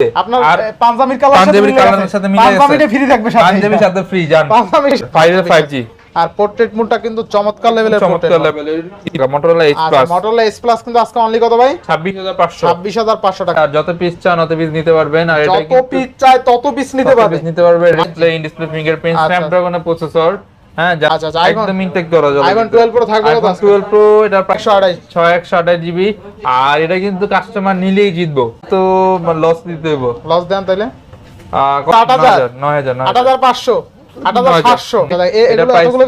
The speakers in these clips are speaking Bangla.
আপনার আর পাঞ্জাবির কালার সাথে মিলে পাঞ্জাবিটা ফ্রি থাকবে সাথে। পাঞ্জাবির সাথে ফ্রি জান। পাঞ্জাবি 5G আর পোর্ট্রেট মোডটা কিন্তু চমৎকার লেভেলের লেভেলের আচ্ছা Plus এস প্লাস কিন্তু আজকে অনলি কত ভাই? 26500 ছাব্বিশ হাজার পাঁচশো টাকা। আর যত পিস চান পিস নিতে পারবেন। আর এটা যত পিস চাই তত পিস নিতে তত পারবে নিতে পারবে ডিসপ্লে ইন ডিসপ্লে ফিঙ্গারপ্রিন্ট। স্ন্যাপড্রাগনের প্রসেসর হ্যাঁ আচ্ছা, আচ্ছা, একদম ইনটেক করা যাবে আইফোন টুয়েলভ প্রো থাকবে আইফোন 12 প্রো এটা প্রায় একশো আড়াই ছয় একশো আঠাশ জিবি আর এটা কিন্তু কাস্টমার নিলেই জিতবো। তো লস দিতে লস দেন তাহলে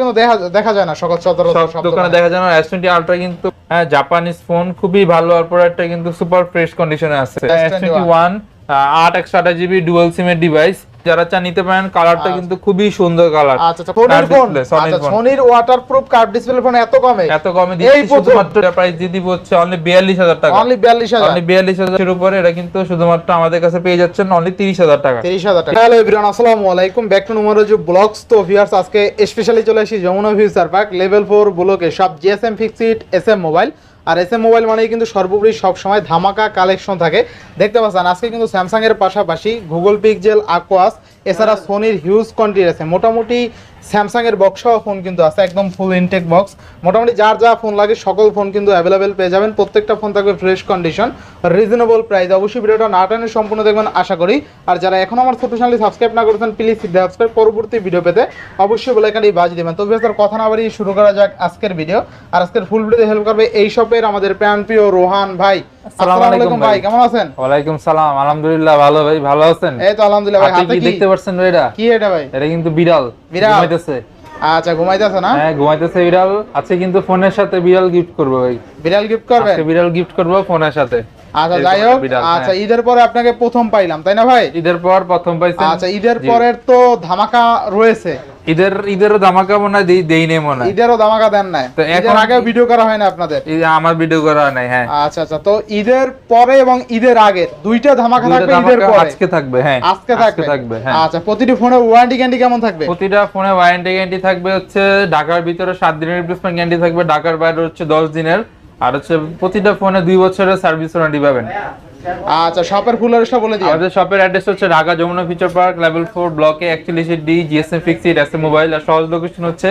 কিন্তু দেখা যায় না সকল দোকানে দেখা যায় না। এস টোয়েন্টি আলট্রা কিন্তু হ্যাঁ জাপানিজ ফোন খুবই ভালো। আর প্রোডাক্টটা কিন্তু সুপার ফ্রেশ কন্ডিশনে আছে। এস টোয়েন্টি ওয়ান আট একশো আঠাশ জিবি ডুয়াল সিমের ডিভাইস যারা চা নিতে পারেন কালারটা কিন্তু খুবই সুন্দর কালার আচ্ছা আচ্ছা সোনির Curved ফোন আচ্ছা সোনির ওয়াটারপ্রুফ কার্ভ ডিসপ্লে ফোন এত কমে? এত কমে দিচ্ছি শুধুমাত্র প্রাইস দিয়ে দিব হচ্ছে অনলি বিয়াল্লিশ হাজার টাকা। অনলি বিয়াল্লিশ হাজার। অনলি বিয়াল্লিশ হাজারের উপরে এটা কিন্তু শুধুমাত্র আমাদের কাছে পেয়ে যাচ্ছেন অনলি তিরিশ হাজার টাকা। তিরিশ হাজার টাকা। হ্যালো এভরিওয়ান আসসালামু আলাইকুম। ব্যাক টু নুমারোজ ব্লগস তো ভিউয়ার্স আজকে স্পেশালি চলে আসি Jamuna future park level four ব্লকে সব GSM fixed S M mobile আর এস এম মোবাইল মানেই কিন্তু সর্বোপরি সবসময় ধামাকা কালেকশন থাকে। দেখতে পাচ্ছেন আজকে কিন্তু স্যামসাংয়ের পাশাপাশি গুগল পিকজেল আকোয়াস এছাড়া সোনির হিউজ কোয়ান্টিটি আছে। মোটামুটি স্যামসাং এর বক্স ফোন কিন্তু আছে, একদম ফুল ইনটেক বক্স মোটামুটি যার যা ফোন লাগে, সকল ফোন কিন্তু অ্যাভেলেবেল পেয়ে যাবেন। প্রত্যেকটা ফোন থাকবে ফ্রেশ কন্ডিশন রিজনেবল প্রাইস অবশ্যই ভিডিওটা না টেনে সম্পূর্ণ দেখবেন, আশা করি। আর যারা এখন আমার ছোট চ্যানেলটি সাবস্ক্রাইব না করেছেন প্লিজ সাবস্ক্রাইব পরবর্তী ভিডিও পেতে অবশ্যই বলে এখানে বাজ দিবেন। তো বিহার কথা না বাড়িয়ে শুরু করা যাক আজকের ভিডিও আর আজকের ফুল ভিডিওতে হেল্প করবে এই শপের আমাদের প্রিয় রোহান ভাই। আসসালামু আলাইকুম ভাই কেমন আছেন? ওয়ালাইকুম সালাম আলহামদুলিল্লাহ ভালো ভাই ভালো আছেন? এই তো আলহামদুলিল্লাহ ভাই হাতে হাতে কি কি? দেখতে পাচ্ছেন এটা? কি এটা ভাই? এটা কিন্তু বিড়াল বিড়াল? ঘুমাইতেছে। আচ্ছা ঘুমাইতেছে না? হ্যাঁ ঘুমাইতেছে বিড়াল। কিন্তু ফোনের সাথে বিড়াল গিফট করব ভাই। বিড়াল গিফট করবে বিড়াল গিফট করব ফোনের সাথে। আচ্ছা যাই হোক আচ্ছা হ্যাঁ। ঈদের পরে আপনাকে প্রথম পাইলাম তাই না ভাই? ঈদের পর প্রথম পাইছেন? আচ্ছা ঈদের পরের তো ধামাকা রয়েছে। ঈদের ঈদের ধামাকা মনে হয় দেই দেই নেই মনে হয়। ঈদেরও ধামাকা দেন নাই। তো এখন- আগে ভিডিও করা হয় না আপনাদের? আমার ভিডিও করা নাই হ্যাঁ। আচ্ছা আচ্ছা তো ঈদের পরে এবং ঈদের আগে দুইটা ধামাকা থাকবে ঈদের পরে? আজকে থাকবে হ্যাঁ। আজকে থাকবে? থাকবে হ্যাঁ। আচ্ছা প্রতিটি ওয়ারেন্টি গ্যারান্টি কেমন থাকবে? প্রতিটা ফোনে ওয়ারেন্টি গ্যারান্টি থাকবে হচ্ছে ঢাকার ভিতরে সাত দিনের রিপ্লেসমেন্ট গ্যারান্টি থাকবে ঢাকার বাইরে হচ্ছে দশ দিনের। আর হচ্ছে প্রতিটা ফোনে দুই বছরের সার্ভিস ওয়ারেন্টি পাবেন। আচ্ছা শপের ফুল অ্যাড্রেসটা বলে দিই আমাদের শপের অ্যাড্রেস হচ্ছে Dhaka Jamuna future park level four ব্লকে একচল্লিশ D GSM fixed S mobile আর সহজ লোকেশন হচ্ছে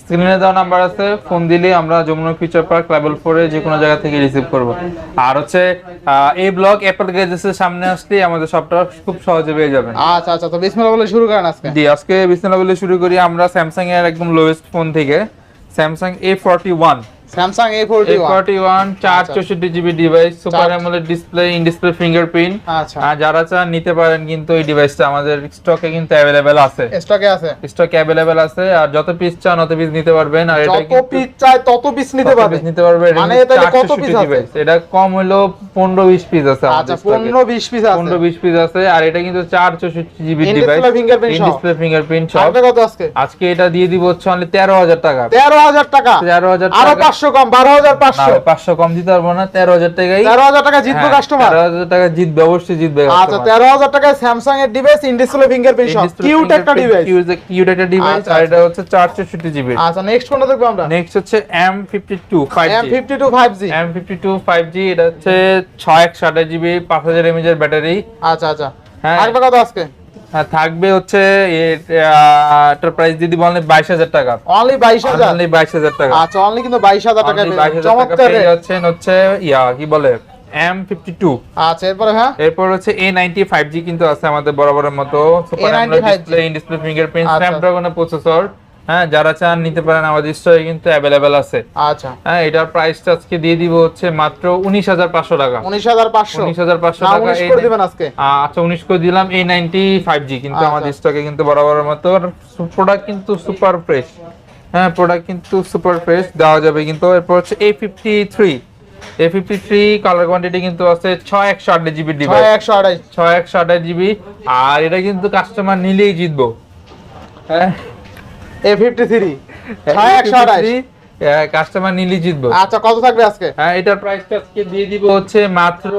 স্ক্রিনে দেওয়া নাম্বার আছে ফোন দিলে আমরা যমুনা ফিচার পার্ক লেভেল ফোরে যে কোনো জায়গা থেকে রিসিভ করব। আর হচ্ছে এই ব্লক অ্যাপল গ্যাজেসের সামনে আসলে আমাদের শপটা খুব সহজে পেয়ে যাবেন। আচ্ছা আচ্ছা তো বিসমিল্লাহ বলে শুরু করেন আজকে। জি আজকে বিসমিল্লাহ বলে শুরু করি আমরা স্যামসাং এর একদম লোয়েস্ট ফোন থেকে। Samsung A forty one Samsung A forty A forty one চার চৌষট্টি GB device super AMOLED display in display fingerprint আচ্ছা। আর যারা চান নিতে পারেন কিন্তু এই ডিভাইসটা আমাদের স্টকে কিন্তু অ্যাভেলেবেল আছে। স্টকে আছে? স্টকে অ্যাভেলেবেল আছে। আর যত পিস চান অত পিস নিতে পারবেন। আর এটা যত পিস চাই তত পিস নিতে তত পারবে piece নিতে পারবে মানে তাহলে কত piece আছে? এটা কম হলো পনেরো বিশ পিস আছে আচ্ছা পনেরো বিশ পিস আছে। পনেরো বিশ পিস আছে। আর এটা কিন্তু চার চৌষট্টি জিবি In ডিভাইস সহ। ডিসপ্লে ফিঙ্গারপ্রিন্ট সব কত আজকে? আজকে এটা দিয়ে দিব হচ্ছে অনলি তেরো হাজার টাকা। তেরো হাজার টাকা। তেরো হাজার আরও টাকা। পাঁচশো কম বারো হাজার পাঁচশো। পাঁচশো কম দিতে পারব না তেরো হাজার টাকাই। তেরো হাজার টাকা জিতবো হ্যাঁ, কাস্টমার তেরো হাজার টাকা জিতবে অবশ্যই জিতবে আচ্ছা তেরো হাজার টাকায় স্যামসাং এর ডিভাইস ইন ফিঙ্গারপ্রিন্ট সব কিউট একটা ডিভাইস cute- cute একটা ডিভাইস আচ্ছা, আর এটা হচ্ছে চার চৌষট্টি জিবি আচ্ছা নেক্সট কোনটা দেখব আমরা? নেক্সট হচ্ছে M fifty two five M fifty two five G M fifty two five G এটা হচ্ছে ছয় একশো আঠাশ জিবি পাঁচ হাজার এমএজ এর ব্যাটারি আচ্ছা আচ্ছা। হ্যাঁ। থাকবে কত আজকে। আর থাকবে হচ্ছে এটার প্রাইস দিদি বলেন বাইশ হাজার টাকা। অনলি বাইশ হাজার? অনলি বাইশ হাজার টাকা। আচ্ছা অনলি কিন্তু বাইশ হাজার টাকা Only 22,000 টাকা চমৎকার এই হচ্ছে হচ্ছে ইয়া কি বলে এম ফিফটি টু আচ্ছা এরপর হ্যাঁ? এরপর হচ্ছে এ নাইনটি ফাইভ জি কিন্তু আছে আমাদের বরাবরের মতো। Super A95G display in display fingerprint Snapdragon স্ন্যাপড্রাগনের processor হ্যাঁ যারা চান নিতে পারেন আমাদের স্টোরে কিন্তু অ্যাভেলেবেল আছে। আচ্ছা। হ্যাঁ এটার প্রাইসটা আজকে দিয়ে দিব হচ্ছে মাত্র উনিশ হাজার পাঁচশো টাকা। উনিশ হাজার পাঁচশো? উনিশ হাজার পাঁচশো না টাকা করে দিবেন আজকে? আচ্ছা উনিশ করে দিলাম এই নাইনটি ফাইভ জি কিন্তু আচ্ছা। আমাদের স্টকে কিন্তু বরাবরের মতো প্রোডাক্ট কিন্তু সুপার ফ্রেশ হ্যাঁ প্রোডাক্ট কিন্তু সুপার ফ্রেশ দেওয়া যাবে কিন্তু এরপর হচ্ছে A fifty three A fifty three colour quantity কিন্তু আছে ছয় একশো জিবি ডিভাইস একশো ছয় একশো আঠাশ জিবি। আর এটা কিন্তু কাস্টমার নিলেই জিতবো। হ্যাঁ এ ফিফটি থ্রি ছয় একশো আড়াই কাস্টমার নিলেই জিতবো। আচ্ছা কত থাকবে আজকে? হ্যাঁ এটার প্রাইসটা আজকে দিয়ে দিব হচ্ছে মাত্র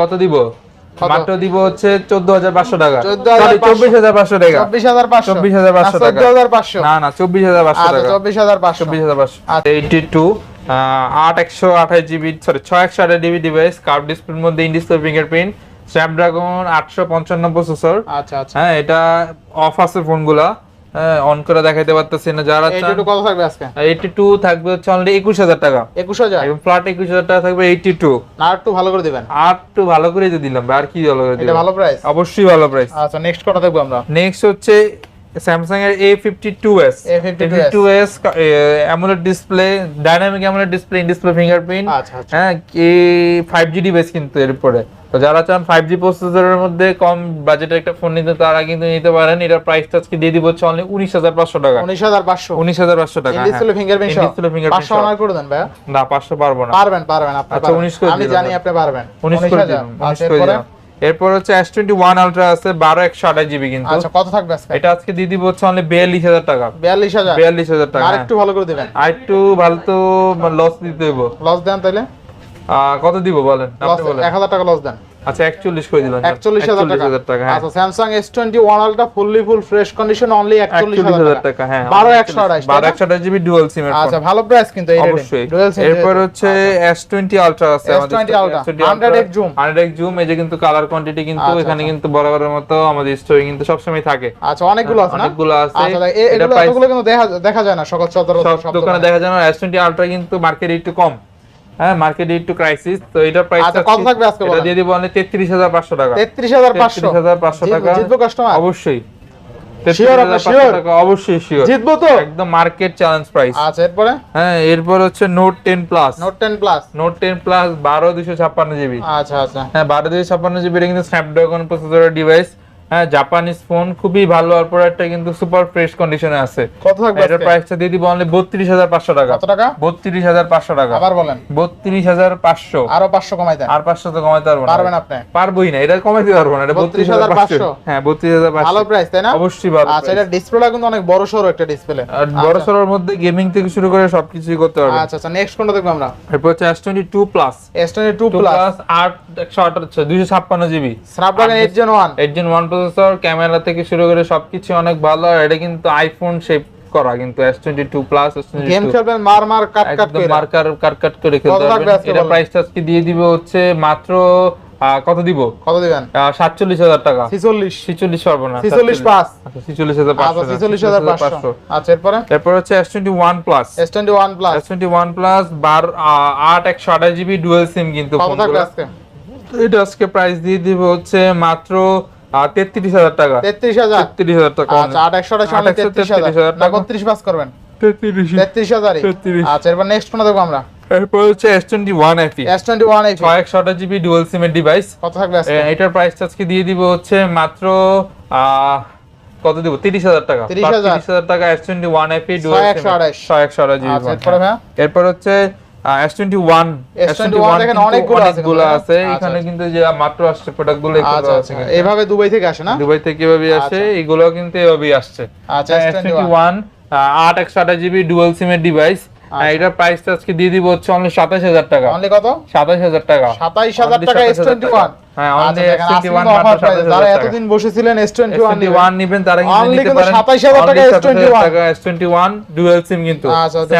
কত দিব? মাত্র দিব হচ্ছে চোদ্দ হাজার পাঁচশো টাকা। চব্বিশ হাজার পাঁচশো টাকা। চব্বিশ হাজার পাঁচশো। চব্বিশ হাজার পাঁচশো চোদ্দ হাজার পাঁচশো। না না চব্বিশ হাজার পাঁচশো আচ্ছা টাকা। চব্বিশ হাজার পাঁচশো। চব্বিশ হাজার পাঁচশো। আচ্ছা। এইটি টু আট একশো আঠাশ জিবি সরি ছয় একশো আঠাশ জিবি ডিভাইস কার্ভ ডিসপ্লের মধ্যে ইন ডিসপ্লে ফিঙ্গারপ্রিন্ট স্ন্যাপড্রাগন আটশো পঞ্চান্ন প্রসেসর আচ্ছা আচ্ছা। হ্যাঁ এটা অফ আছে ফোনগুলা অন করে দেখাইতে পারতেছি না যারা একটু কত থাকবে আজকে? এইটি টু থাকবে হচ্ছে অনলি একুশ হাজার টাকা। একুশ হাজার? এবং ফ্ল্যাট একুশ হাজার টাকা থাকবে এইটি টু না আর একটু ভালো করে দিবেন। আর একটু ভালো করে দিয়ে দিলাম আর কি ভালো করে এটা দিলাম? ভালো প্রাইস অবশ্যই ভালো প্রাইস আচ্ছা নেক্সট কটা দেখব আমরা? নেক্সট হচ্ছে স্যামসাং এর A fifty two S A52s two S AMOLED display dynamic AMOLED display in display fingerprint আচ্ছা আচ্ছা। হ্যাঁ কি ফাইভ জি ডিভাইস কিন্তু এর উপরে। তো যারা চান ফাইভ জি প্রসেসরের মধ্যে কম বাজেটের একটা ফোন নিতে তারা কিন্তু নিতে পারেন। এটার প্রাইসটা আজকে দিয়ে দিব হচ্ছে অনলি উনিশ হাজার পাঁচশো টাকা। উনিশ হাজার পাঁচশো। উনিশ হাজার পাঁচশো টাকা। ডিসপ্লে ফিঙ্গারপ্রিন্ট ডিসপ্লে ফিঙ্গারপ্রিন্ট পাঁচশো অনার করে দেন ভাইয়া। না পাঁচশো পারব না। পারবেন পারবেন আপনি আচ্ছা। 19 করে আমি। জানি আপনি পারবেন। উনিশ করে 19,000 দিলাম উনিশ আচ্ছা করে দিলাম এরপর হচ্ছে এস টোয়েন্টি ওয়ান আলট্রা আছে বারো একশো আঠাশ জিবি কিন্তু। আচ্ছা কত থাকবে আজকে? এটা আজকে দিয়ে দিব হচ্ছে অনলি বিয়াল্লিশ হাজার টাকা। বিয়াল্লিশ হাজার? বিয়াল্লিশ হাজার টাকা। আর। একটু ভালো করে দিবেন। আর একটু ভালো তো লস দিতে দেবো লস দেন তাহলে কত দিব বলেন? আপনি বলেন। এক হাজার টাকা লস দেন। আচ্ছা করে দিলাম টাকা। টাকা হ্যাঁ। আচ্ছা fully full fresh condition only টাকা। টাকা হ্যাঁ জিবি ডুয়াল সিম আচ্ছা ভালো প্রাইস কিন্তু এই অবশ্যই। ডুয়েল সিম এরপর হচ্ছে এস টোয়েন্টি আলট্রা আছে S20 Ultra, 100x zoom। Hundred zoom এই যে কিন্তু কালার কোয়ান্টিটি কিন্তু আচ্ছা, এখানে আচ্ছা। কিন্তু বরাবরের মতো আমাদের স্টোরে কিন্তু সবসময় থাকে। আচ্ছা অনেকগুলো আছে না? অনেকগুলো আছে। আচ্ছা এটা এগুলো কিন্তু দেখা দেখা যায় না সকল সচরাচর সব দোকানে দেখা যায় না। এস টোয়েন্টি আলট্রা কিন্তু মার্কেটে একটু কম। হ্যাঁ মার্কেটে একটু ক্রাইসিস তো এটার প্রাইস আচ্ছা, কত থাকবে আজকে এটা দিয়ে দিব অনলি তেত্রিশ হাজার পাঁচশো টাকা। তেত্রিশ হাজার পাঁচশো। তেত্রিশ হাজার পাঁচশো টাকা? জিতবো কাস্টমার অবশ্যই। 33,500 অবশ্যই শিওর জিতবো তো? একদম মার্কেট চ্যালেঞ্জ প্রাইস আচ্ছা এরপরে? হ্যাঁ এরপর হচ্ছে note ten plus note ten plus note ten plus বারো দুশো ছাপ্পান্ন জিবি আচ্ছা আচ্ছা। হ্যাঁ বারো দুশো ছাপ্পান্ন জিবি এটা কিন্তু স্ন্যাপড্রাগন প্রসেসরের ডিভাইস হ্যাঁ জাপানিজ ফোন খুবই ভালো আর প্রোডাক্টটা কিন্তু সুপার ফ্রেশ কন্ডিশনে আছে। কত থাকবে এটার প্রাইসটা দিয়ে দিব অনলি বত্রিশ হাজার পাঁচশো টাকা। কত টাকা? বত্রিশ হাজার পাঁচশো টাকা। আবার বলেন। বত্রিশ হাজার পাঁচশো। আরও পাঁচশো কমাই দেন। আর পাঁচশো তো কমাইতে পারব না। পারবেন আপনি? পারবোই না এটা কমাইতে পারব না এটা বত্রিশ হাজার পাঁচশো। 32,500 হ্যাঁ বত্রিশ হাজার ভালো প্রাইস তাই না? অবশ্যই ভালো আচ্ছা এটা ডিসপ্লেটা কিন্তু অনেক বড় সড়ো একটা ডিসপ্লে আর বড় সড়োর মধ্যে গেমিং থেকে শুরু করে সবকিছুই করতে পারবে আচ্ছা আচ্ছা নেক্সট কোনটা দেখব আমরা? এরপর হচ্ছে S twenty two plus S twenty two two plus plus আট একশো আঠারো দুইশো ছাপ্পান্ন GB Snapdragon eight gen one eight gen one processor camera থেকে শুরু করে সবকিছু অনেক ভালো আর এটা কিন্তু আইফোন শেপ করা কিন্তু S twenty two plus game খেলবেন মার মার কাট কাট করে। মার্কার কাট কাট করে খেলতে পারবেন। এটা বলেন? প্রাইসটা আজকে দিয়ে দিবে হচ্ছে মাত্র কত দিব? কত দিবেন? সাতচল্লিশ হাজার টাকা। ছিচল্লিশ। ছিচল্লিশ পারব না ছিচল্লিশ পাঁচ। আচ্ছা ছিচল্লিশ হাজার আচ্ছা আচ্ছা এরপরে? তারপর হচ্ছে S twenty one plus S twenty one plus S twenty one plus বার আট একশো আঠাশ জিবি ডুয়েল সিম কিন্তু এটা আজকে প্রাইস দিয়ে দিব হচ্ছে মাত্র টাকা। টাকা। আচ্ছা টাকা। পাস করবেন। আচ্ছা নেক্সট দেখব আমরা। এরপর হচ্ছে জিবি ডুয়েল ডিভাইস কত থাকবে এটার প্রাইস আজকে দিয়ে দিব হচ্ছে মাত্র আহ, কত দিব? তিরিশ হাজার টাকা। 30,000 তিরিশ হাজার টাকা এস টোয়েন্টি ওয়ান এফি ছয় একশো আঠাশ। ছয় একশো আঠাশ জিবি আচ্ছা এরপরে ভাইয়া? এরপর হচ্ছে এস টোয়েন্টি ওয়ান S21 দেখেন অনেকগুলো আছে অনেকগুলো আছে। আচ্ছা, এখানে আচ্ছা। কিন্তু যে মাত্র আসছে প্রোডাক্টগুলো আচ্ছা আচ্ছা। এইভাবে দুবাই থেকে আসে না? দুবাই থেকে এভাবে আসে। এগুলো কিন্তু এভাবেই আসছে। আচ্ছা এস টোয়েন্টি ওয়ান আট একশো আঠাশ জিবি ডুয়াল সিমের ডিভাইস এটা এটার প্রাইসটা আজকে দিয়ে দিব হচ্ছে অনলি সাতাশ হাজার টাকা। অনলি কত? সাতাশ হাজার টাকা। সাতাইশ হাজার Only টাকা এস 27,000 টোয়েন্টি ওয়ান হ্যাঁ আচ্ছা অনলি দেখেন আজকে S21 price, 27,000 যারা এতদিন বসেছিলেন এস টোয়েন্টি ওয়ান S21 নিবেন তারা কিন্তু Only নিতে কিন্তু পারেন 27,000 টাকা Only S21 27,000 টাকা S21 ডুয়াল সিম কিন্তু। আচ্ছা, আচ্ছা।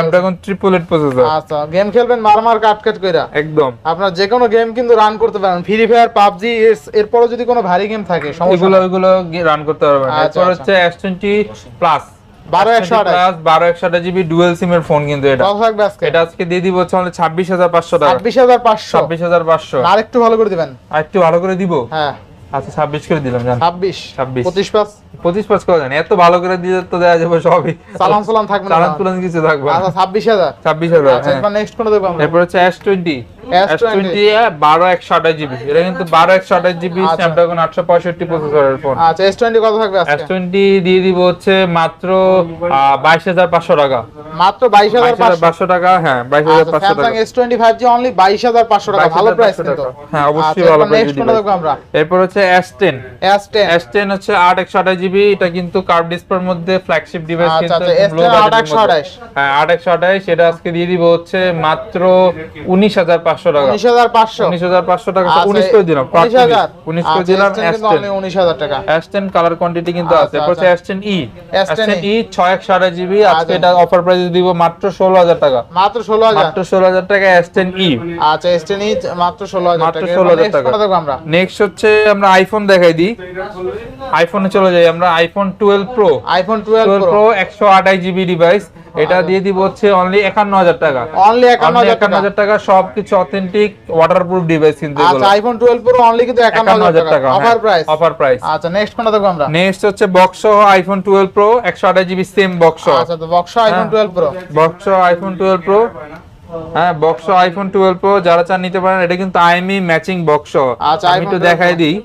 প্রসেসর আচ্ছা গেম খেলবেন কাট কাট কইরা। একদম। আপনার যে কোনো গেম কিন্তু রান করতে পারেন। ফ্রি ফায়ার পাবজি এরপরও যদি কোনো ভারী গেম থাকে সমস্যা রান করতে পারবেন। আচ্ছা, এরপর আচ্ছা। হচ্ছে S20 plus 12 plus 12 128 GB dual SIM এর ফোন কিন্তু এটা। এটা আজকে দিয়ে দিব হচ্ছে হাজার 26500 টাকা। ছাব্বিশ হাজার পাঁচশো। 26500 আর একটু ভালো করে দিবেন। আর একটু ভালো করে দিব? হ্যাঁ। আচ্ছা 26 করে দিলাম ছাব্বিশ। ছাব্বিশ। পঁচিশ পাঁচ পঁচিশ পাঁচ করে জানি এত ভালো করে দিয়ে তো দেওয়া যাবে সবই। সালাম সালাম থাকবে চালান তুলান কিছু থাকবে আচ্ছা ছাব্বিশ হাজার। ছাব্বিশ হাজার আচ্ছা হ্যাঁ। নেক্সট কোনো দেখব আমরা? এরপর হচ্ছে এস টোয়েন্টি এস টোয়েন্টি বারো একশো আঠাশ জিবি। এটা কিন্তু বারো একশো আঠাশ জিবি আচ্ছা। স্ন্যাপড্রাগন আটশো পঁয়ষট্টি প্রসেসরের ফোন আচ্ছা এস টোয়েন্টি কত থাকবে এস টোয়েন্টি দিয়ে দিব হচ্ছে মাত্র বাইশ হাজার পাঁচশো টাকা। মাত্র বাইশ হাজার পাঁচশো। টাকা হ্যাঁ বাইশ হাজার পাঁচশো টাকা। S twenty five G only বাইশ হাজার পাঁচশো টাকা ভালো প্রাইস কিন্তু। হ্যাঁ, অবশ্যই আচ্ছা, ভালো এরপর হচ্ছে S ten S ten S ten হচ্ছে আট একশো আঠাশ জিবি জিবি এটা কিন্তু কার্ভ ডিসপ্লের মধ্যে ফ্ল্যাগশিপ ডিভাইস আচ্ছা, কিন্তু আচ্ছা, একদম low S10 budget এর 828 মধ্যে। হ্যাঁ আট একশো আঠাইশ এটা আজকে দিয়ে দিব হচ্ছে মাত্র উনিশ হাজার পাঁচশো টাকা। উনিশ হাজার পাঁচশো। উনিশ হাজার পাঁচশো টাকা আচ্ছা, উনিশ করে দিলাম উনিশ হাজার। উনিশ করে দিলাম কিন্তু only উনিশ হাজার টাকা। অ্যাস্টেন কালার কোয়ান্টিটি কিন্তু আছে। আচ্ছা, এরপর হচ্ছে আচ্ছা। অ্যাস্টেন ই S10 অ্যাস্টেন ই ছয় একশো আঠাশ জিবি। আজকে আচ্ছা। এটা অফার প্রাইস দিব মাত্র ষোলো হাজার টাকা। মাত্র ষোলো হাজার। মাত্র ষোলো হাজার টাকা অ্যাস্টেন ই আচ্ছা মাত্র ষোলো হাজার মাত্র 16,000 টাকা। আমরা? নেক্সট হচ্ছে আমরা আইফোন দেখাই দিই। আইফোনে চলে যাই আমরা। IPhone twelve pro iPhone twelve pro একশো আঠাশ জিবি ডিভাইস এটা দিয়ে দিব হচ্ছে অনলি একান্ন হাজার টাকা। অনলি একান্ন হাজার টাকা। সবকিছু অথেন্টিক ওয়াটারপ্রুফ ডিভাইস কিন্তু আচ্ছা আইফোন টুয়েলভ প্রো অনলি কিন্তু একান্ন একান্ন হাজার হাজার টাকা টাকা অফার প্রাইস অফার প্রাইস আচ্ছা নেক্সট কোনটা দেখব আমরা? নেক্সট হচ্ছে বক্স সহ আইফোন টুয়েলভ প্রো একশো আঠাশ জিবি সেম বক্স আচ্ছা তো বক্স আইফোন হ্যাঁ। Twelve pro box iPhone twelve pro হ্যাঁ বক্স আইফোন টুয়েলভ প্রো যারা চান নিতে পারেন এটা কিন্তু আইএমই ম্যাচিং বক্স আচ্ছা, আমি একটু দেখাই দিই।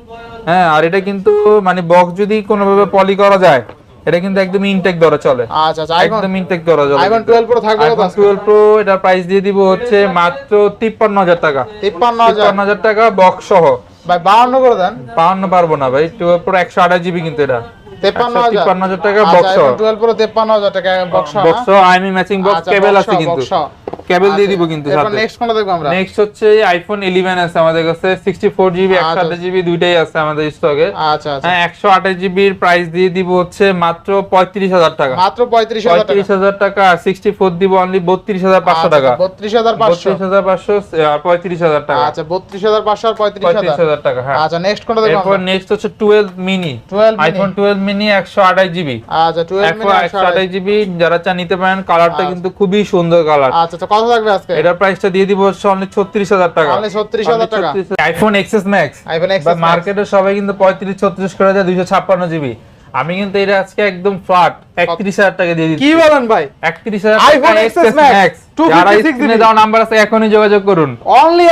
হ্যাঁ আর এটা কিন্তু মানে বক্স যদি কোনোভাবে পলি করা যায় এটা কিন্তু একদম ইনটেক ধরে চলে। আচ্ছা আচ্ছা একদম ইনটেক ধরা চলে আইফোন টুয়েলভ প্রো থাকবে আইফোন আজকে? টুয়েলভ প্রো এটার প্রাইস দিয়ে দিব হচ্ছে মাত্র তিপ্পান্ন হাজার টাকা। তিপ্পান্ন হাজার। তিপ্পান্ন হাজার টাকা বক্স সহ। ভাই বাউন্ন করে দেন। পাওয়ান্ন পারব না ভাই টুয়েলভ প্রো একশো আঠাশ জিবি কিন্তু এটা। তেপ্পান্ন একশো হাজার তিপ্পান্ন হাজার টাকা বক্স সহ। iPhone 12 Pro 53 হাজার টাকা box box IMEI matching box cable আছে কিন্তু। কেবল দিয়ে দিব কিন্তু সাথে। নেক্সট কোনটা দেখব আমরা? নেক্সট হচ্ছে আইফোন 11 আছে আমাদের কাছে 64 জিবি আচ্ছা। 128 জিবি দুইটাই আছে আমাদের স্টকে আচ্ছা আচ্ছা। হ্যাঁ 128 জিবির প্রাইস দিয়ে দিব হচ্ছে মাত্র 35000 টাকা। মাত্র পঁয়ত্রিশ হাজার টাকা। 35000 টাকা আর 64 দিব অনলি 32500 টাকা। বত্রিশ হাজার পাঁচশো। 32500 আর 35000 টাকা। আচ্ছা বত্রিশ হাজার পাঁচশো আর পঁয়ত্রিশ হাজার। 35000 টাকা হ্যাঁ। আচ্ছা নেক্সট কোনটা দেখব এরপর? নেক্সট হচ্ছে 12 মিনি 12 আইফোন 12 মিনি 128 জিবি আচ্ছা টুয়েলভ এখন 128 জিবি যারা চা নিতে পারেন কালারটা আচ্ছা। কিন্তু খুবই সুন্দর কালার আচ্ছা কত লাগবে আজকে? এটার প্রাইসটা দিয়ে দিব অনলি 36000 টাকা। অনলি 36,000 টাকা। IPhone XS max iPhone XS মার্কেটে সবাই কিন্তু 35 36 করে যায় 256 জিবি। আমি কিন্তু এটা আজকে একদম ফ্ল্যাট 31000 টাকা দিয়ে দিচ্ছি। কি বলেন ভাই? 31000 আইফোন এক্সএস ম্যাক্স 256 যারা স্ক্রিনে দেওয়া নাম্বার আছে এখনই যোগাযোগ করুন। অনলি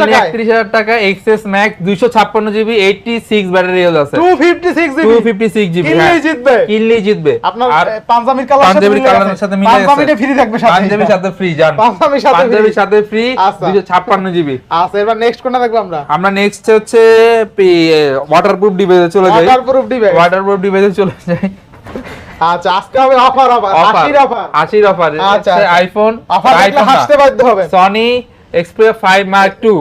টাকা 31000 টাকা XS max 256 GB 86 battery health আছে। Two fifty six GB 256 GB কিনলেই জিতবে। কিনলেই জিতবে। আপনার পাঞ্জাবির কালার পাঞ্জাবির কালারের সাথে মিলে গেছে। পাঞ্জাবিটা ফ্রি থাকবে সাথে। পাঞ্জাবির সাথে ফ্রি জান। পাঞ্জাবির সাথে পাঞ্জাবির সাথে ফ্রি আচ্ছা। 256 জিবি। আচ্ছা এবার নেক্সট কোনটা দেখব আমরা? আমরা নেক্সট হচ্ছে ওয়াটারপ্রুফ ডিভাইসে চলে যাই। ওয়াটারপ্রুফ ডিভাইস ওয়াটারপ্রুফ ডিভাইসে চলে যাই। আচ্ছা আজকে হবে অফার অফার অফার আশির অফার আশির অফার আচ্ছা। আইফোন অফার দেখলে হাসতে বাধ্য হবে। সনি এক্সপ্রিয়া 5 মার্ক 2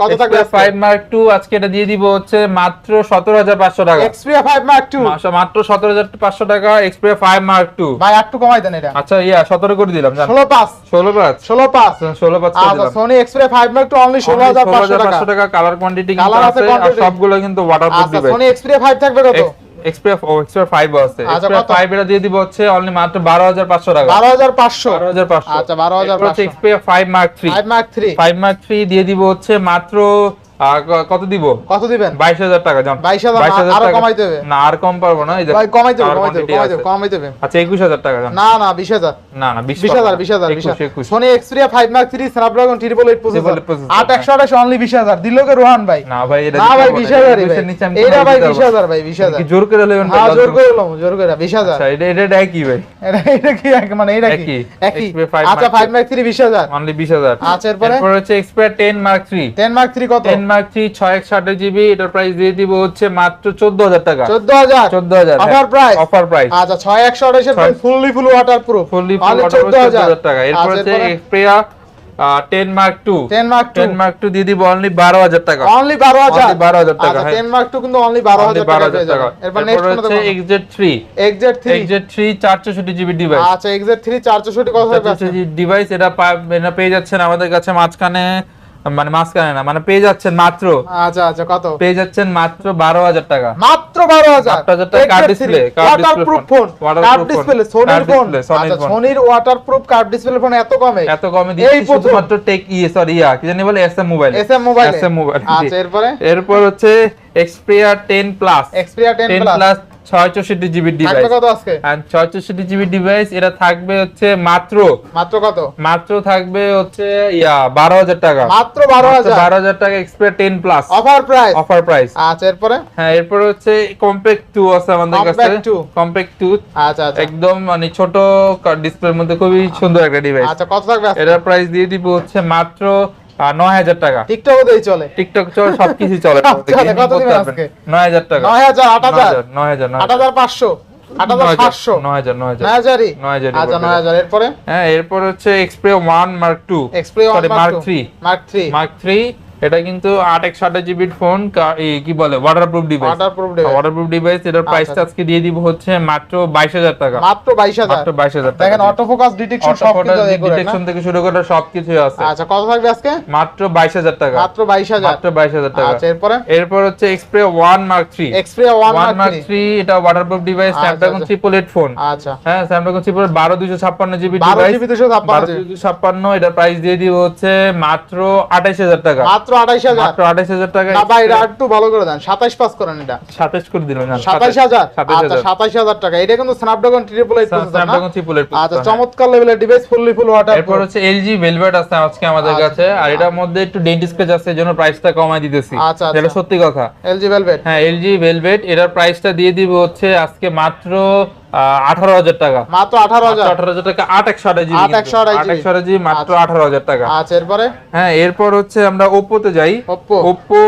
কত থাকবে 5 মার্ক 2 আজকে এটা দিয়ে দিব হচ্ছে মাত্র 17500 টাকা। এক্সপিরিয়া 5 মার্ক 2 মাসে মাত্র 17500 টাকা এক্সপ্রিয়া 5 মার্ক 2 ভাই একটু কমাই দেন এটা। আচ্ছা ইয়া 17 করে দিলাম জান। 16 পাস 16 পাঁচ। 16 পাস 16 পাঁচ আচ্ছা সোনি এক্সপিরিয়া 5 মার্ক 2 অনলি 16500 টাকা। 16500 টাকা কালার কোয়ান্টিটি কিন্তু আছে, আর। সবগুলো কিন্তু ওয়াটারপ্রুফ সোনি এক্সপিরিয়া 5 থাকবে কত? এক্সপ্রিয়া ও এক্সপ্রিয়া 5 আছে। আচ্ছা, এক্সপ্রিয়া কত? 5 এটা দিয়ে দিব হচ্ছে অনলি মাত্র 12500 টাকা। 12500 12500 আচ্ছা 12500 এক্সপ্রিয়া 5 মার্ক 3 5 মার্ক 3 5 মার্ক 3 দিয়ে দিব হচ্ছে মাত্র কত দিব? কত দিবেন? 22000 টাকা জান। 22,000 আরও কমাইতে হবে। না আর কম পারব না এই ভাই কমাই দেবে colour কমাই দেবে quantity কমাই দেবে কমাই দেবে আচ্ছা 21000 টাকা জান। না না 20000 না না 20 20000 20000 21 20000 Sony Xperia 5 mark 3 Snapdragon 888 processor 888 processor, 8128 only 20000 দিল কে রোহান ভাই? না ভাই এটা না ভাই পারব না। 20000 ভাই। একুশের নিচে আমি এইটা ভাই দিতে পারব 20000 ভাই 20000 কি জোর করে লেবেন হ্যাঁ জোর করে লম জোর করে 20000 আচ্ছা এটা এটা কি ভাই। এটা এটা কি মানে এটা কি? একই। আচ্ছা mark 5 মার্ক 3 20000 অনলি 20000 আচ্ছা, এরপরে? এরপর হচ্ছে এক্সপায়ার 10 মার্ক 3 10 মার্ক 3 কত? 10 মার্ক 3 660 জিবি এটার প্রাইস দিয়ে দিব হচ্ছে মাত্র 14000 টাকা। 14000 14000 অফার প্রাইস অফার প্রাইস আচ্ছা 6128 এর ছয়- fully full waterproof fully only 14000 টাকা। এরপর আচ্ছা, হচ্ছে এরপরে? এক্সপ্রিয়া 10 মার্ক 2 10 মার্ক 2 10 মার্ক 2 দিয়ে দিব অনলি 12000 টাকা। অনলি 12000 12,000 টাকা, আচ্ছা হ্যাঁ। 10 মার্ক 2 কিন্তু অনলি অনলি 12000 টাকা 12000 পেয়ে টাকা। যাবেন এরপর এরপর নেক্সট কোন দেখো XZ3 এক্সজেট 3 XZ3 464 জিবি ডিভাইস আচ্ছা এক্সজেট 3 464 কত থাকবে ডিভাইস এটা পেয়ে যাচ্ছেন আমাদের কাছে মাঝখানে মানে মাঝখানে না মানে পেয়ে যাচ্ছেন মাত্র। আচ্ছা আচ্ছা কত? পেয়ে যাচ্ছেন মাত্র 12000 টাকা। মাত্র 12000 12,000 টাকা curved display curved waterproof phone curved display সোনির phone সোনির ওয়াটারপ্রুফ কার্ড ডিসপ্লে ফোন এত কমে? এত কমে প্রথম। শুধুমাত্র টেক ই সরি ইয়া কি জানি বলে SM mobile SM mobile SM mobile আচ্ছা এরপরে? এরপর হচ্ছে Xperia 10 plus Xperia 10 10 plus 664 GB থাকবে ডিভাইস কত আজকে? এন্ড 664 জিবি ডিভাইস এটা থাকবে হচ্ছে মাত্র মাত্র কত? মাত্র থাকবে হচ্ছে ইয়া 12000 টাকা। মাত্র 12000 12000 টাকা Xperia 10 plus offer price offer price আচ্ছা এরপরে? হ্যাঁ এরপর হচ্ছে কম্প্যাক্ট 2 আছে আমাদের কাছে। কম্প্যাক্ট 2 আচ্ছা আচ্ছা। একদম মানে ছোট ডিসপ্লের মধ্যে খুবই সুন্দর একটা ডিভাইস আচ্ছা কত থাকবে এটার প্রাইস দিয়ে দিব হচ্ছে মাত্র নয় হাজার টাকা। টিকটকও দেই চলে। টিকটক চলে সবকিছু চলে। আচ্ছা, কত দিবেন আজকে? টাকা এরপরে? হ্যাঁ হচ্ছে Xperia one mark two Xperia mark three mark three mark three এটা কিন্তু আট একশো আঠাশ জিবির ফোন কি বলে waterproof device waterproof device। Waterproof device এটার প্রাইসটা আচ্ছা। আজকে দিয়ে দিব হচ্ছে মাত্র বাইশ হাজার টাকা। মাত্র বাইশ হাজার। মাত্র বাইশ হাজার টাকা দেখেন অটো ফোকাস ডিটেকশন সব কিছু ডিটেকশন থেকে শুরু করে সবকিছু আছে। আচ্ছা কত থাকবে আজকে? মাত্র বাইশ হাজার টাকা। মাত্র বাইশ হাজার। মাত্র বাইশ হাজার টাকা। আচ্ছা এরপরে? এরপর হচ্ছে Xperia one mark three Xperia one mark three এটা ওয়াটারপ্রুফ ডিভাইস আচ্ছা, স্ন্যাপড্রাগন আচ্ছা। ট্রিপল এইট ফোন আচ্ছা। হ্যাঁ স্ন্যাপড্রাগন ট্রিপল বারো দুশো ছাপ্পান্ন জিবি বারো ডিভাইস জিবি বারো দুশো ছাপ্পান্ন এটার প্রাইস দিয়ে দিব হচ্ছে মাত্র আঠাইশ হাজার টাকা। মাত্র আঠাইশ হাজার। মাত্র আঠাইশ হাজার টাকা না ভাই এটা একটু ভালো করে দেন। সাতাইশ পাস করেন এটা। সাতাইশ করে দিলাম হাজার সাতাইশ আচ্ছা হাজার। সাতাইশ হাজার। টাকা। এটা কিন্তু Snapdragon triple eight processor Snapdragon triple eight আচ্ছা চমৎকার লেভেলের ডিভাইস ফুললি ফুল ওয়াটার এরপর হচ্ছে এলজি ভেলভেট আছে আজকে আমাদের আচ্ছা। কাছে। আর এটার মধ্যে একটু ডেন্ট স্ক্র্যাচ আছে এজন্য প্রাইসটা কমাই দিতেছি। আচ্ছা, আচ্ছা। এটা সত্যি কথা। এলজি ভেলভেট হ্যাঁ এলজি ভেলভেট এটার প্রাইসটা দিয়ে দিব হচ্ছে আজকে মাত্র আঠারো হাজার টাকা। মাত্র আঠারো হাজার? আঠারো হাজার টাকা আট একশো আঠাশ আট আঠাশ মাত্র আচ্ছা। আঠারো হাজার টাকা। আচ্ছা এরপরে? হ্যাঁ এরপর হচ্ছে আমরা ওপ্পোতে যাই। Oppo Oppo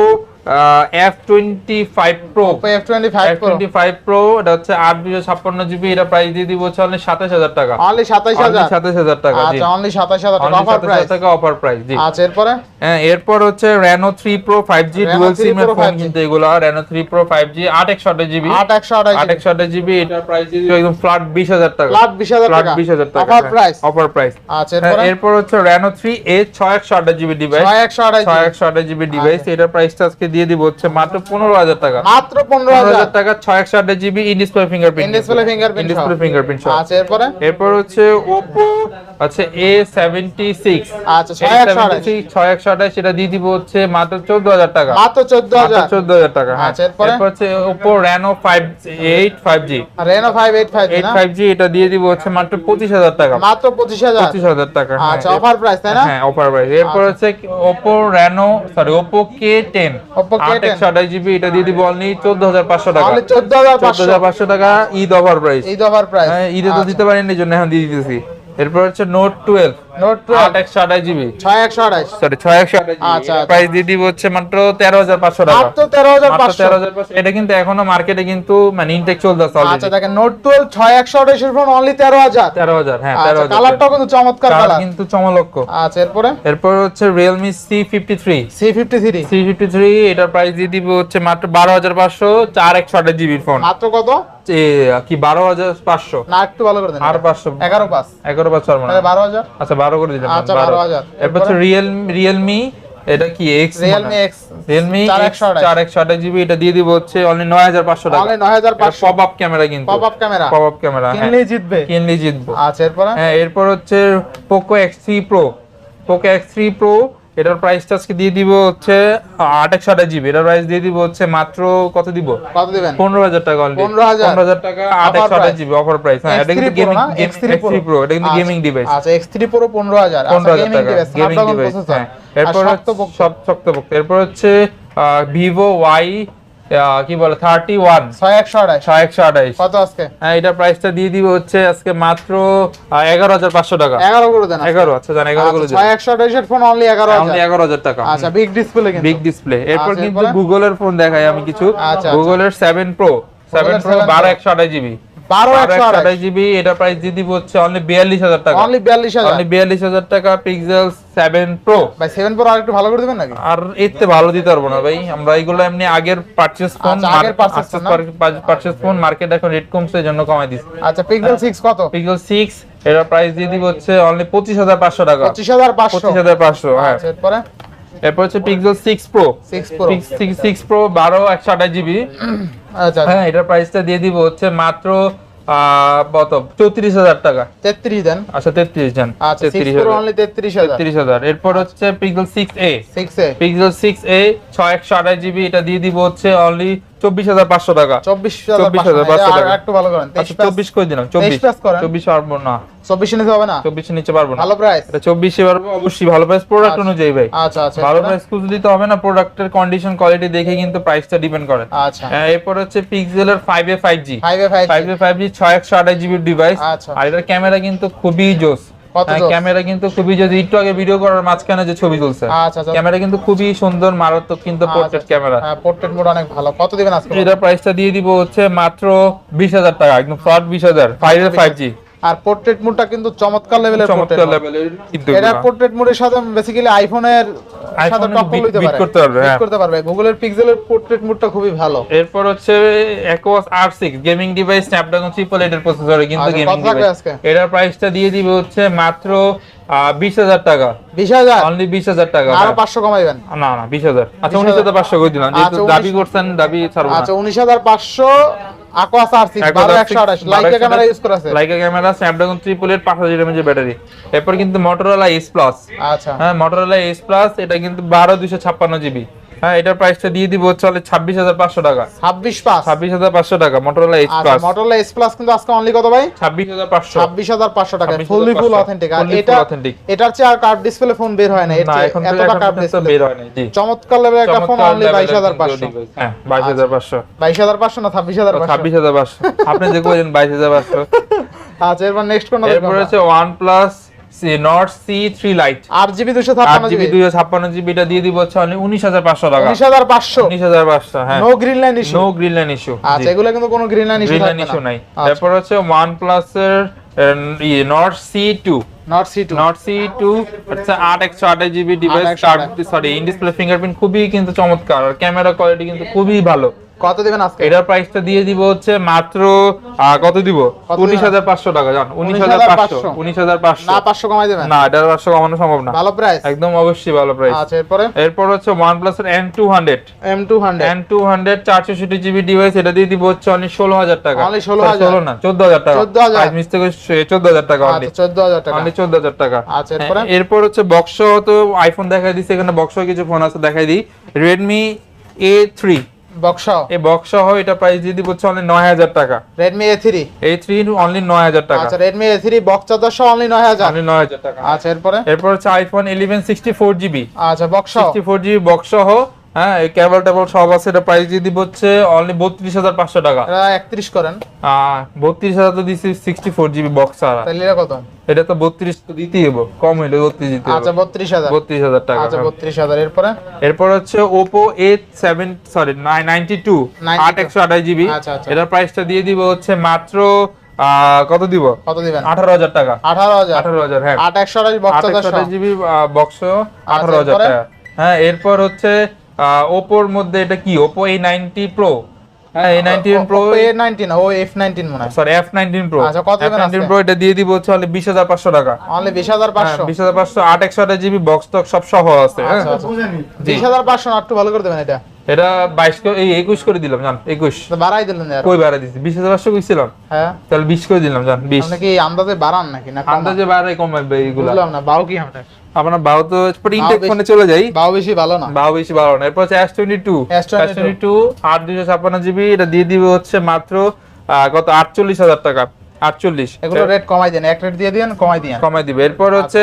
F twenty five pro Oppo F25 Pro twenty five pro এটা হচ্ছে আট দুশো ছাপ্পান্ন জিবি এটা প্রাইস দিয়ে দিব হচ্ছে অনলি সাতাশ হাজার টাকা। অনলি সাতাইশ হাজার। সাতাশ হাজার টাকা জি। আচ্ছা অনলি সাতাইশ হাজার টাকা অফার প্রাইস টাকা অফার প্রাইস জি। আচ্ছা এরপরে? হ্যাঁ এরপর হচ্ছে Reno three pro five G Reno dual SIM এর ফোন 5G কিন্তু এগুলো Reno three pro five G আট একশো আঠাশ জিবি। আট একশো আঠাইশ আট একশো আঠাশ জিবি এটার প্রাইস দিয়ে দিব। একদম ফ্ল্যাট বিশ হাজার টাকা। ফ্ল্যাট বিশ হাজার ফ্ল্যাট টাকা। বিশ হাজার টাকা অফার প্রাইস অফার প্রাইস আচ্ছা এরপরে? এরপর হচ্ছে রেনো থ্রি এ ছয় একশো আঠাশ জিবি ডিভাইস ছয় একশো আঠাইশ ছয় একশো আঠাশ জিবি ডিভাইস এটার প্রাইসটা আজকে দিয়ে দিব হচ্ছে মাত্র পনেরো হাজার টাকা। মাত্র পনেরো হাজার। টাকা ছয় একশো GB in display fingerprint fingerprint in display fingerprint আচ্ছা এরপরে? এরপর হচ্ছে ওপো আচ্ছা এ সেভেন্টি সিক্স আচ্ছা ছয় একশো আঠাশ। সেটা দিয়ে দিব হচ্ছে মাত্র চোদ্দ হাজার টাকা। মাত্র চোদ্দ হাজার। চোদ্দ হাজার টাকা হ্যাঁ। আচ্ছা, এরপর? হচ্ছে Oppo Reno five eight five G Reno five eight five eight five G এটা দিয়ে দিব হচ্ছে মাত্র পঁচিশ হাজার টাকা। মাত্র পঁচিশ হাজার? পঁচিশ হাজার টাকা হ্যাঁ। আচ্ছা অফার প্রাইস তাই না? হ্যাঁ অফার প্রাইস এরপর হচ্ছে Oppo Reno sorry Oppo K ten Oppo K10 GB এটা দিয়ে দিব অনলি টাকা। টাকা Eid offer price Eid offer price হ্যাঁ ঈদে তো দিতে পারেন এই জন্য এখন দিয়ে দিতেছি। এরপর হচ্ছে নোট টুয়েলভ নোট আট একশো আঠাশ জিবি ছয় একশো আঠাইশ সরি ছয় একশো আঠাশ আচ্ছা, আচ্ছা। প্রাইস দিয়ে দিব হচ্ছে মাত্র তেরো হাজার পাঁচশো টাকা। মাত্র তেরো হাজার পাঁচশো। তেরো হাজার পাঁচশো। এটা কিন্তু এখনও মার্কেটে কিন্তু মানে ইনটেক চলতেছে আচ্ছা দেখেন নোট টুয়েলভ ছয় একশো ফোন অনলি তেরো হাজার। তেরো হাজার হ্যাঁ তেরো আচ্ছা হাজার। কালারটাও কিন্তু চমৎকার কালার কালার কিন্তু চমলক্ষ আচ্ছা এরপরে? এরপর হচ্ছে Realme C fifty three C fifty three C fifty three এটার প্রাইস দিয়ে দিব হচ্ছে মাত্র বারো হাজার পাঁচশো চার একশো আঠাশ জিবির ফোন মাত্র কত? কি বারো হাজার পাঁচশো? না একটু ভালো করে দেন। আর পাঁচশো। এগারো পাঁচ। এগারো পাঁচ বা না মানে বারো হাজার? আচ্ছা বারো করে দিলাম আচ্ছা, বারো। হাজার। এরপর হচ্ছে রিয়েলমি রিয়েলমি এটা কি এক্স রিয়েলমি এক্স রিয়েলমি চার একশো আঠাশ। চার একশো আঠাশ জিবি এটা দিয়ে দিব হচ্ছে অনলি নয় হাজার পাঁচশো টাকা। অনলি নয় হাজার পাঁচশো। পপ আপ ক্যামেরা কিন্তু। Pop up camera pop up camera কিনলে জিতবে। কিনলে জিতবো। আচ্ছা এরপর? হ্যাঁ এরপর হচ্ছে Poco X three pro Poco X three pro এটার প্রাইসটা আজকে দিয়ে দিব হচ্ছে একশো আঠাশ জিবি এটার প্রাইস দিয়ে দিব হচ্ছে মাত্র কত দিব? কত দিবেন? পনেরো হাজার টাকা অনলি 15,000 পনেরো হাজার টাকা আঠাশ price। জিবি অফার প্রাইস হ্যাঁ এটা কিন্তু gaming x X3 three pro এটা কিন্তু আচ্ছা, গেমিং ডিভাইস আচ্ছা এক্স থ্রি প্রো পনেরো হাজার। পনেরো হাজার গেমিং টাকা device gaming Snapdragon device processor হ্যাঁ। এরপর শক্ত পোক্ত। শক্তপোক্ত। এরপর হচ্ছে ভিভো ওয়াই কি বলে থার্টি ওয়ান ছয় একশো আঠাইশ ছয় একশো আঠাইশ কত আজকে? হ্যাঁ এটা প্রাইসটা দিয়ে দিব হচ্ছে আজকে মাত্র এগারো হাজার পাঁচশো টাকা। এগারো করে দেন। এগারো আচ্ছা জান এগারো করে আচ্ছা, ছয় একশো আঠাইশের ফোন অনলি এগারো অনলি এগারো হাজার টাকা। আচ্ছা বিগ ডিসপ্লে কিন্তু। বিগ ডিসপ্লে এরপর আচ্ছা, কিন্তু গুগলের ফোন দেখাই আমি কিছু। গুগলের সেভেন প্রো সেভেন প্রো 7 বারো একশো আঠাশ জিবি বারো বারো একশো একশো আঠাশ জিবি এটা প্রাইস দিয়ে দিব হচ্ছে অনলি বিয়াল্লিশ হাজার টাকা। অনলি বিয়াল্লিশ হাজার। অনলি বিয়াল্লিশ হাজার টাকা পিক্সেল সেভেন প্রো ভাই সেভেন প্রো আর একটু ভালো করে দিবেন নাকি? আর এতে ভালো দিতে পারব না ভাই। আমরা এগুলো এমনি আগের ফোন আচ্ছা, আগের ফোন মার্কেট এখন রেট কমছে এই কমাই দিচ্ছি আচ্ছা পিক্সেল সিক্স কত? পিক্সেল সিক্স এটার প্রাইস দিয়ে দিব হচ্ছে অনলি পঁচিশ হাজার পাঁচশো টাকা। পঁচিশ হাজার পাঁচশো। পঁচিশ হাজার পাঁচশো হ্যাঁ। আচ্ছা এরপরে? এরপর হচ্ছে Pixel six pro six pro six pro বারো একশো আঠাশ জিবি হ্যাঁ এটার প্রাইসটা দিয়ে দিব হচ্ছে মাত্র আহ, কত? চৌত্রিশ হাজার টাকা। তেত্রিশ দেন। আচ্ছা তেত্রিশ জন আচ্ছা তেত্রিশ তেত্রিশ হাজার। তেত্রিশ হাজার। এরপর হচ্ছে Pixel six A six A Pixel six A ছয় একশো আঠাশ জিবি এটা দিয়ে দিব হচ্ছে অনলি চব্বিশ হাজার পাঁচশো টাকা। চব্বিশ চব্বিশ হাজার পাঁচশো টাকা। একটু ভালো করেন আচ্ছা চব্বিশ করে দিলাম চব্বিশ। pass করেন। চব্বিশ পারব না। চব্বিশে নিতে হবে না? চব্বিশে নিচে পারব না। ভালো প্রাইস এটা চব্বিশে পারব অবশ্যই ভালো প্রাইস প্রোডাক্ট আচ্ছা। অনুযায়ী ভাই। আচ্ছা আচ্ছা ভালো? প্রাইস খুঁজে দিতে হবে না প্রোডাক্টের কন্ডিশন কোয়ালিটি দেখে কিন্তু প্রাইসটা ডিপেন্ড করে। আচ্ছা। হ্যাঁ, এরপর হচ্ছে পিক্সেলের five A five G five A five A five G ছয় একশো আঠাশ জিবির ডিভাইস আচ্ছা। আর এটার ক্যামেরা কিন্তু খুবই জোস? ক্যামেরা কিন্তু খুবই যদি একটু আগে ভিডিও করার মাঝখানে যে ছবি তুলছে আচ্ছা আচ্ছা ক্যামেরা কিন্তু খুবই সুন্দর মারাত্মক কিন্তু পোর্ট্রেট ক্যামেরা। হ্যাঁ পোর্ট্রেট মোড অনেক ভালো। কত দিবেন আজকে? এটা প্রাইসটা দিয়ে দিব হচ্ছে মাত্র বিশ হাজার টাকা একদম ফ্রড বিশ হাজার ফাইভ ফাইভ জি আর পোর্ট্রেট মোডটা কিন্তু চমৎকার লেভেলের চমৎকার লেভেলের এটা পোর্ট্রেট মোডের সাথে বেসিক্যালি আইফোনের সাথে টক্কর লইতে পারে। করতে পারবে হ্যাঁ। করতে পারবে। গুগলের পিক্সেলের পোর্ট্রেট মোডটা খুবই ভালো। এরপর হচ্ছে একোস আর6 গেমিং ডিভাইস Snapdragon 388 এর প্রসেসরে কিন্তু আচ্ছা, গেমিং ডিভাইস এটার প্রাইসটা দিয়ে দিবে হচ্ছে মাত্র 20000 টাকা। 20000 অনলি 20000 টাকা আর 500 হ্যাঁ। কমাইবেন? না না 20000 আচ্ছা 19500 কই দিলাম যেহেতু আচ্ছা, দাবি করছেন দাবি ছাড়ব আচ্ছা 19500 আকোয়া সার্সি 12128 ক্যামেরা ব্যাটারি এরপর কিন্তু Motorola S আচ্ছা। হ্যাঁ জিবি হ্যাঁ এটার প্রাইসটা দিয়ে দিব হচ্ছে ছাব্বিশ হাজার পাঁচশো টাকা। ছাব্বিশ পাঁচ? ছাব্বিশ হাজার পাঁচশো টাকা মোটরোলা এস আচ্ছা প্লাস মটোরোলা এস প্লাস কিন্তু আজকে অনলি কত ভাই? ছাব্বিশ হাজার পাঁচশো। ছাব্বিশ হাজার পাঁচশো টাকা 26,500 ফুললি ফুল অথেন্টিক আর এটা authentic। এটার চেয়ে আর কার্ভ ডিসপ্লে ফোন বের হয় না না তো এতটা কার্ভ ডিসপ্লে বের হয় জি। চমৎকার লেভেলের একটা ফোন অনলি বাইশ হাজার পাঁচশো। হ্যাঁ বাইশ হাজার পাঁচশো। বাইশ হাজার পাঁচশো না ছাব্বিশ হাজার ছাব্বিশ হাজার পাঁচশো। আপনি যে করেন বাইশ হাজার পাঁচশো। আচ্ছা এরপর নেক্সট কোন এরপর হচ্ছে one plus Nord C three lite. আট জিবি দুশো আট ছাপ্পান্ন জিবি দিয়ে দিব হচ্ছে উনিশ হাজার পাঁচশো টাকা। উনিশ হাজার পাঁচশো। উনিশ হাজার পাঁচশো হ্যাঁ। No green line issue no green line issue আচ্ছা এগুলো কিন্তু কোনো green line issue green line issue নাই। আচ্ছা। তারপর হচ্ছে one Nord C two Nord C two Nord C two হচ্ছে আট একশো আঠাশ GB device 828 sorry in display fingerprint খুবই কিন্তু চমৎকার। আর ক্যামেরা কোয়ালিটি কিন্তু খুবই ভালো। কত দিবেন আজকে? এটার প্রাইসটা দিয়ে দিব হচ্ছে মাত্র কত দিব? কত উনিশ হাজার পাঁচশো টাকা জান উনিশ হাজার পাঁচশো 19,500 উনিশ হাজার পাঁচশো। না পাঁচশো কমাই দেবেন? না এটার পাঁচশো কমানো সম্ভব না। ভালো প্রাইস একদম অবশ্যই ভালো প্রাইস আচ্ছা এরপরে? এরপর হচ্ছে প্লাস এর N two hundred M two hundred two hundred চারশো ষাট জিবি ডিভাইস এটা দিয়ে দিব হচ্ছে অনলি ষোলো হাজার টাকা। Only 16,000 ষোলো না চোদ্দ হাজার টাকা। 14,000 আজ মিস থেকে চোদ্দ হাজার টাকা অনলি আচ্ছা চোদ্দ হাজার টাকা। অনলি চোদ্দ হাজার টাকা। আচ্ছা, এরপরে? হ্যাঁ, এরপর হচ্ছে বক্স তো আইফোন দেখাই দিচ্ছে এখানে বক্স কিছু ফোন আছে দেখাই দিই। রেডমি এ থ্রি বক্স এই বক্স সহ এটা প্রাইস দিয়ে দিব হচ্ছে অনলি নয় হাজার টাকা। রেডমি এ থ্রি এই থ্রি অনলি নয় হাজার টাকা। আচ্ছা Redmi A three box charger সহ অনলি নয় হাজার? অনলি নয় হাজার টাকা। আচ্ছা এরপরে? এরপর হচ্ছে iPhone eleven sixty four GB আচ্ছা box sixty four GB box সহ হ্যাঁ এই কেবল টেবল সব আছে এটা প্রাইস দিয়ে দিব হচ্ছে অনলি বত্রিশ হাজার পাঁচশো টাকা। একত্রিশ করেন। বত্রিশ হাজার তো দিচ্ছি সিক্সটি ফোর জিবি বক্স ছাড়া। তাহলে এটা কত? এটা তো বত্রিশ তো দিতেই হব কম হইলে বত্রিশ দিতে আচ্ছা বত্রিশ হাজার। বত্রিশ হাজার টাকা আচ্ছা হ্যাঁ। বত্রিশ হাজার এরপরে? এরপর হচ্ছে Oppo A seven sorry ninety two 92 আট একশো আঠাশ জিবি আচ্ছা, আচ্ছা। এটার প্রাইসটা দিয়ে দিব হচ্ছে মাত্র কত দিব? কত দিবেন? আঠারো হাজার টাকা। আঠারো হাজার। আঠারো হাজার হ্যাঁ। আট একশো আঠাশ বক্স আঠাশ জিবি বক্স আঠারো হাজার? টাকা। হ্যাঁ এরপর হচ্ছে ওপোর মধ্যে এটা কি? ওপো এ নাইনটি প্রো হ্যাঁ A nineteen pro A nineteen O F nineteen মনে হয়। সরি এফ নাইনটিন প্রো আচ্ছা, কত এফ নাইনটিন প্রো এটা দিয়ে দিব হচ্ছে বিশ হাজার পাঁচশো টাকা। অনলি বিশ হাজার পাঁচশো? বিশ হাজার পাঁচশো আট একশো জিবি বক্স টক সব সহ আছে হ্যাঁ। আচ্ছা আচ্ছা। বিশ হাজার পাঁচশো একটু ভালো করে দেবেন এটা? এটা বাইশ করে এই একুশ করে দিলাম জান একুশ। বাড়াই দিলেন কই বিশ হাজার পাঁচশো কইছিলাম। হ্যাঁ। তাহলে বিশ করে দিলাম জান বিশ। আপনি কি আন্দাজে বাড়ান নাকি না আন্দাজে বাড়ে কমাবে এইগুলা। বুঝলাম না বাউ কি আপনার বাউ তো ইনটেক ফোনে চলে যাই। বাউ বেশি ভালো না। বাউ বেশি বাড়ো না। এরপর হচ্ছে S twenty two S22 S twenty two আট দুশো ছাপ্পান্ন জিবি এটা দিয়ে দিবে হচ্ছে মাত্র কত আটচল্লিশ হাজার টাকা। আটচল্লিশ। এগুলো রেট কমাই দেন। এক রেট দিয়ে দিন কমাই দিন কমাই দিবে। এরপর হচ্ছে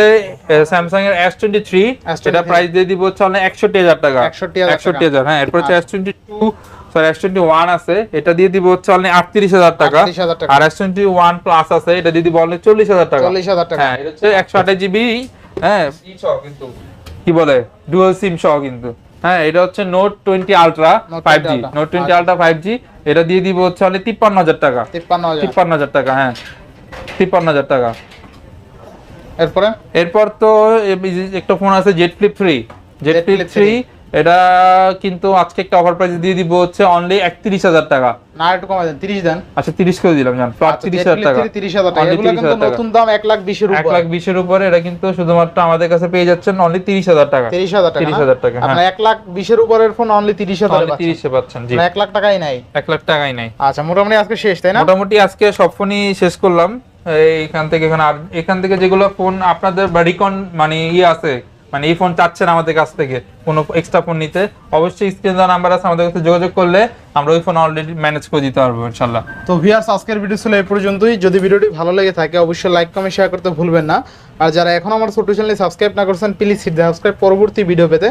স্যামসাং এর এস টোয়েন্টি থ্রি এটা প্রাইস দিয়ে দিব হচ্ছে অনেক একষট্টি হাজার টাকা। 61,000 একষট্টি হাজার হ্যাঁ। এরপর হচ্ছে S twenty two sorry S twenty one আছে। এটা দিয়ে দিব হচ্ছে অনলি আটত্রিশ হাজার টাকা। 38,000 টাকা। আর এস টোয়েন্টি ওয়ান প্লাস আছে এটা দিয়ে দিব অনলি চল্লিশ হাজার টাকা। চল্লিশ হাজার টাকা। হ্যাঁ এটা হচ্ছে একশো আঠাশ জিবি হ্যাঁ। কিন্তু। কি বলে? ডুয়াল সিম সহ কিন্তু। হ্যাঁ এটা হচ্ছে note twenty ultra five G note twenty ultra five G এটা দিয়ে দিব হচ্ছে তাহলে তিপ্পান্ন হাজার টাকা। তিপ্পান্ন হাজার। টাকা হ্যাঁ। তিপ্পান্ন হাজার টাকা। এরপরে? এরপর তো একটা ফোন আছে Z flip three Z Jet flip three এটা কিন্তু আজকে একটা অফার প্রাইস দিয়ে দিব হচ্ছে অনলি একত্রিশ হাজার টাকা। না একটু কমাই দেন তিরিশ দেন। আচ্ছা তিরিশ করে দিলাম জান। ফ্ল্যাট আচ্ছা, তিরিশ হাজার টাকা। 3 তিরিশ হাজার টাকা। এগুলো কিন্তু নতুন দাম এক লাখ বিশের এক উপর। লাখ বিশের উপরে এটা কিন্তু শুধুমাত্র আমাদের কাছে পেয়ে যাচ্ছেন অনলি তিরিশ হাজার টাকা। তিরিশ হাজার টাকা তিরিশ? হাজার টাকা হ্যাঁ। আপনার এক লাখ বিশের উপরের ফোন অনলি তিরিশ হাজার অনলি তিরিশে পাচ্ছেন জি। এক লাখ টাকাই নাই। এক লাখ টাকাই নাই। আচ্ছা মোটামুটি আজকে শেষ তাই না? মোটামুটি আজকে সব ফোনই শেষ করলাম। এইখান থেকে এখানে আর এখান থেকে যেগুলো ফোন আপনাদের বা রিকন মানে ইয়ে আছে মানে এই ফোন চাচ্ছেন আমাদের কাছ থেকে কোনো এক্সট্রা ফোন নিতে, অবশ্যই স্ক্রিন দেওয়া নাম্বার আছে আমাদের কাছে যোগাযোগ করলে আমরা ওই ফোন অলরেডি ম্যানেজ করে দিতে পারব, ইনশাল্লাহ। তো ভিউয়ার্স আজকের ভিডিও ছিল এই পর্যন্তই। যদি ভিডিওটি ভালো লেগে থাকে, অবশ্যই লাইক কমেন্ট শেয়ার করতে ভুলবেন না। আর যারা এখন আমার ছোট চ্যানেলে সাবস্ক্রাইব না করছেন প্লিজ হিট সাবস্ক্রাইব পরবর্তী ভিডিও পেতে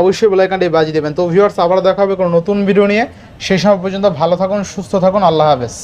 অবশ্যই বেলাইকানটি বাজিয়ে দেবেন। তো ভিউয়ার্স আবার দেখা হবে কোনো নতুন ভিডিও নিয়ে। সেই সময় পর্যন্ত ভালো থাকুন, সুস্থ থাকুন, আল্লাহ হাফেজ।